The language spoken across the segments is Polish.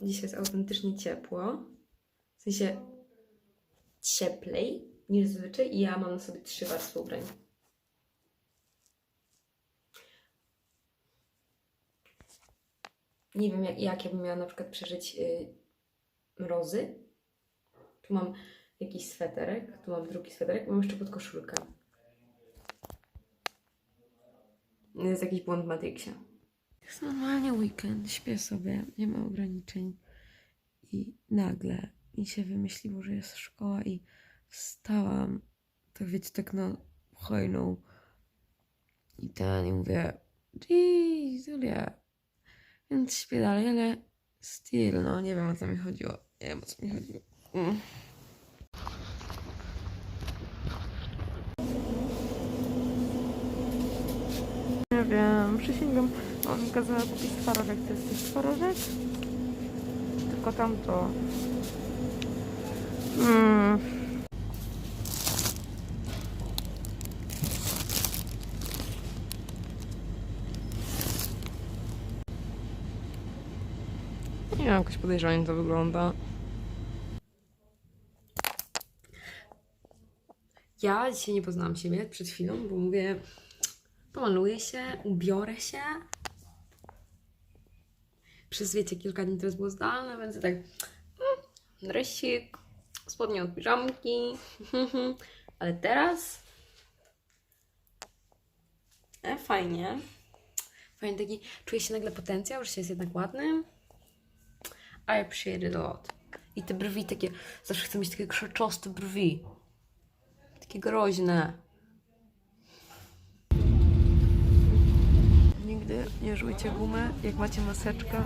Dzisiaj jest autentycznie ciepło. W sensie cieplej niż zazwyczaj i ja mam na sobie trzy warstwy ubrań. Nie wiem, jak, ja bym miała na przykład przeżyć y, mrozy. Tu mam jakiś sweterek, tu mam drugi sweterek, mam jeszcze podkoszulkę. Jest jakiś błąd w Matrixie. Jest normalnie weekend, śpię sobie, nie ma ograniczeń. I nagle mi się wymyśliło, że jest szkoła i wstałam, tak wiecie, tak na hojną. I ten, i mówię, jeez, Julia. Więc śpię dalej, ale still, no nie wiem o co mi chodziło. Nie wiem o co mi chodziło. Mm. Wiem, przysięgam. On mi kazała kupić twarożek. To jest też twarożek? Tylko tamto. Mm. Nie wiem, jakoś podejrzanie to wygląda. Ja dzisiaj nie poznałam siebie przed chwilą, bo mówię, pomaluję się, ubiorę się. Przez wiecie, kilka dni jest było zdalne, więc tak mm, dresik, spodnie od piżamki. Ale teraz e, fajnie. Fajnie taki, czuję się nagle potencjał, że się jest jednak ładnym. I appreciate it a lot. I te brwi takie, zawsze chcę mieć takie krzaczoste brwi. Takie groźne. Nigdy nie żujcie gumy, jak macie maseczkę.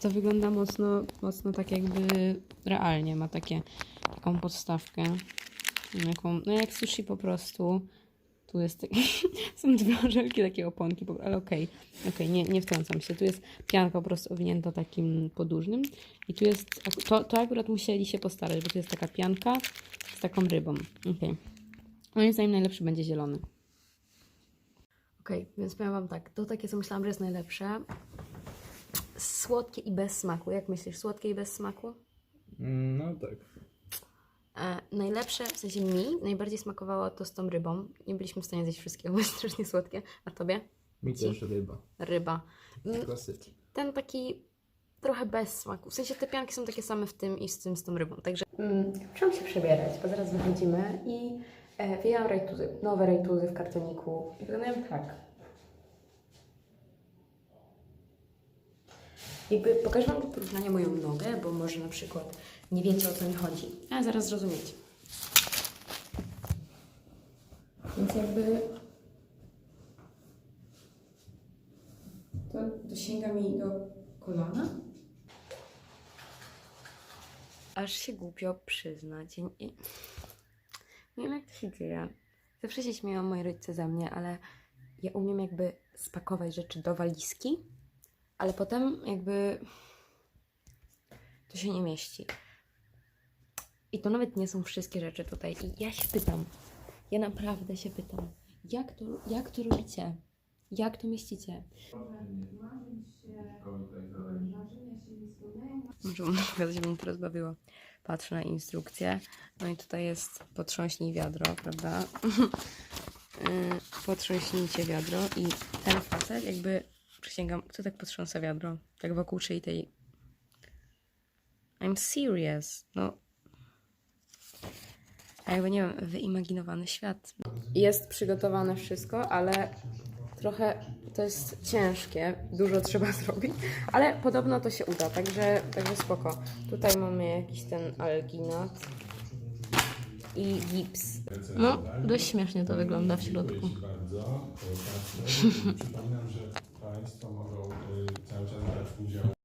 To wygląda mocno, mocno tak jakby realnie, ma takie, taką podstawkę. Jaką, no jak sushi po prostu. Tu jest taki, są dwie żelki, takie oponki, po- ale okej, okej, nie, nie wtrącam się. Tu jest pianka po prostu owinięta takim podłużnym i tu jest, to, to akurat musieli się postarać, bo tu jest taka pianka z taką rybą. Okej. Moim zdaniem najlepszy będzie zielony. Okej, więc powiem Wam tak, to takie co myślałam, że jest najlepsze. Słodkie i bez smaku. Jak myślisz, słodkie i bez smaku? Mm, No tak. Najlepsze, w sensie mi, najbardziej smakowało to z tą rybą. Nie byliśmy w stanie zjeść wszystkiego, bo jest strasznie słodkie. A tobie? Mi też ryba. Ryba. Mm, Klasycznie. Ten taki trochę bez smaku. W sensie te pianki są takie same w tym i z tym, z tą rybą. Także mm, muszę się przebierać, bo zaraz wychodzimy i e, wyjęłam rajtuzy, nowe rajtuzy w kartoniku. I wyglądają tak. Jakby pokażę Wam do porównania moją nogę, bo może na przykład nie wiecie o co mi chodzi. A zaraz zrozumiecie. Więc jakby to dosięga mi do kolana. Aż się głupio przyznać. Nie, nie wiem jak to się dzieje. Zawsze się śmieją moi rodzice ze mnie, ale ja umiem jakby spakować rzeczy do walizki, ale potem jakby to się nie mieści. I to nawet nie są wszystkie rzeczy tutaj. I ja się pytam, ja naprawdę się pytam, jak to, jak to robicie? Jak to mieścicie? Może pokazać, mnie teraz bawiło. Patrzę na instrukcję. No i tutaj jest potrząśnij wiadro, prawda? Yy, Potrząśnijcie wiadro i ten facet jakby, przysięgam, kto tak potrząsa wiadro? Tak wokół szyi tej... I'm serious. No, a jakby nie wiem, wyimaginowany świat. Jest przygotowane wszystko, ale trochę to jest ciężkie, dużo trzeba zrobić, ale podobno to się uda, także, także spoko. Tutaj mamy jakiś ten alginat i gips. No, dość śmiesznie to wygląda w środku. Jeśli bardzo, to znaczy, przypominam, że Państwo mogą y, cały czas brać udział.